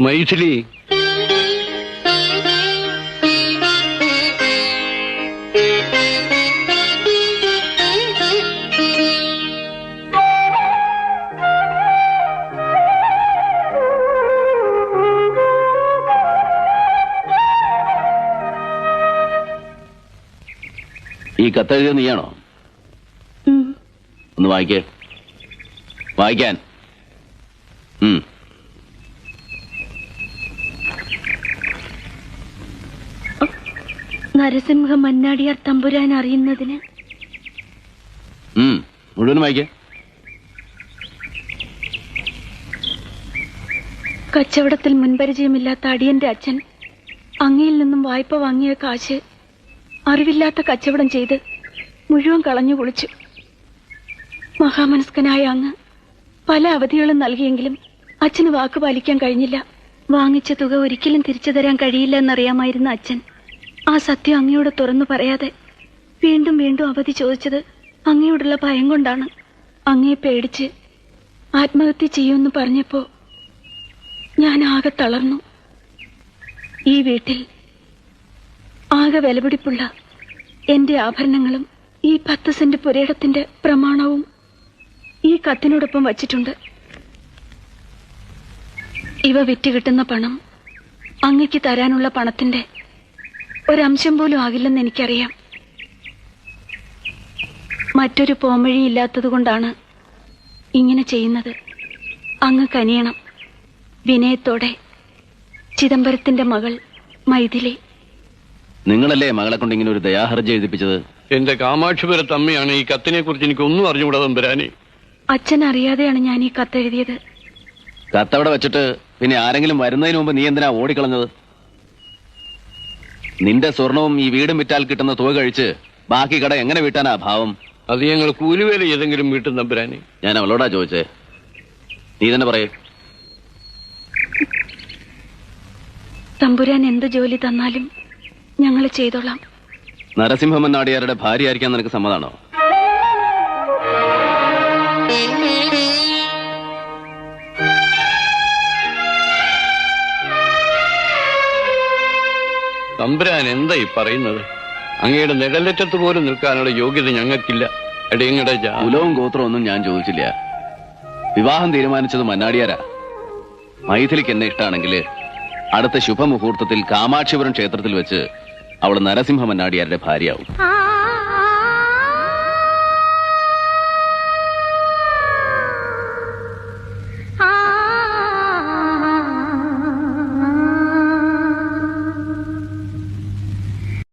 മൈഥിലി. ഈ കത്തെഴുതിയത് നീയാണോ? ഒന്ന് വായിക്കേ. വായിക്കാൻ. ഉം. നരസിംഹ മന്നാടിയാർ തമ്പുരാൻ അറിയുന്നതിന്. മുഴുവനും വായിക്ക. കച്ചവടത്തിൽ മുൻപരിചയമില്ലാത്ത അടിയന്റെ അച്ഛൻ അങ്ങയിൽ നിന്നും വായ്പ വാങ്ങിയ കാശ് അറിവില്ലാത്ത കച്ചവടം ചെയ്ത് മുഴുവൻ കളഞ്ഞു കുളിച്ചു. മഹാമനസ്കനായ അങ്ങ് പല അവധികളും നൽകിയെങ്കിലും അച്ഛന് വാക്ക് പാലിക്കാൻ കഴിഞ്ഞില്ല. വാങ്ങിച്ച തുക ഒരിക്കലും തിരിച്ചു തരാൻ കഴിയില്ല എന്നറിയാമായിരുന്ന അച്ഛൻ. ആ സത്യം അങ്ങയോട് തുറന്നു പറയാതെ വീണ്ടും വീണ്ടും അവധി ചോദിച്ചത് അങ്ങയോടുള്ള ഭയം കൊണ്ടാണ്. അങ്ങയെ പേടിച്ച് ആത്മഹത്യ ചെയ്യുമെന്ന് പറഞ്ഞപ്പോ ഞാൻ ആകെ തളർന്നു. ഈ വീട്ടിൽ ആകെ വിലപിടിപ്പുള്ള എന്റെ ആഭരണങ്ങളും ഈ പത്ത് സെന്റ് പുരയിടത്തിന്റെ പ്രമാണവും ഈ കത്തിനോടൊപ്പം വച്ചിട്ടുണ്ട്. ഇവ വിറ്റ് കിട്ടുന്ന പണം അങ്ങയ്ക്ക് തരാനുള്ള പണത്തിന്റെ ഒരംശം പോലും ആകില്ലെന്ന് എനിക്കറിയാം. മറ്റൊരു പോംവഴി ഇല്ലാത്തതുകൊണ്ടാണ് ഇങ്ങനെ ചെയ്യുന്നത്. അങ്ങ് കനിയണം. വിനയത്തോടെ. ചിദംബരത്തിന്റെ മകൾ മൈഥിലി. നിങ്ങളല്ലേ മകളെ കൊണ്ട് ഇങ്ങനെ ഒരു ദയാഹർജി എഴുതിപ്പിച്ചത്? എന്റെ കാമാക്ഷിപുരത്ത് അമ്മയാണ് ഈ കത്തിനെ കുറിച്ച് എനിക്ക് ഒന്നും അറിഞ്ഞുകൂടാ തമ്പുരാനെ. അച്ഛൻ അറിയാതെയാണ് ഞാൻ ഈ കത്ത് കത്തെഴുതിയത്. കത്തവിടെ വെച്ചിട്ട് പിന്നെ ആരെങ്കിലും വരുന്നതിന് മുമ്പ് നീ എന്തിനാ ഓടിക്കളഞ്ഞത്? നിന്റെ സ്വർണവും ഈ വീടും വിറ്റാൽ കിട്ടുന്ന തുക കഴിച്ച് ബാക്കി കട എങ്ങനെ വിട്ടാനാ ഭാവം? അത് ഞങ്ങൾ കൂലിവേല ഏതെങ്കിലും വീട്ടിൽ നമ്പരാനി. ഞാൻ അവളോടാ ചോദിച്ചേ. നീ തന്നെ പറയേ. തമ്പുരാൻ എന്ത് ജോലി തന്നാലും ഞങ്ങൾ ചെയ്തോളാം. നരസിംഹമൻ നാടിയാരുടെ ഭാര്യയായിരിക്കാൻ നിനക്ക് സമ്മതാണോ? തമ്പുരാൻ എന്താ ഈ പറയുന്നത്? അങ്ങയുടെ നിഴലറ്റത്ത് പോലും നിൽക്കാനുള്ള യോഗ്യത ഞങ്ങൾക്കില്ല. എടയങ്ങടെ കുലവും ഗോത്രവും ഒന്നും ഞാൻ ചോദിച്ചില്ല. വിവാഹം തീരുമാനിച്ചത് മന്നാടിയാരാ? മൈഥിലിക്ക് എന്നെ ഇഷ്ടമാണെങ്കിൽ അടുത്ത ശുഭമുഹൂർത്തത്തിൽ കാമാക്ഷിപുരം ക്ഷേത്രത്തിൽ വെച്ച് അവൾ നരസിംഹ മന്നാടിയാരുടെ ഭാര്യയാവും. ആ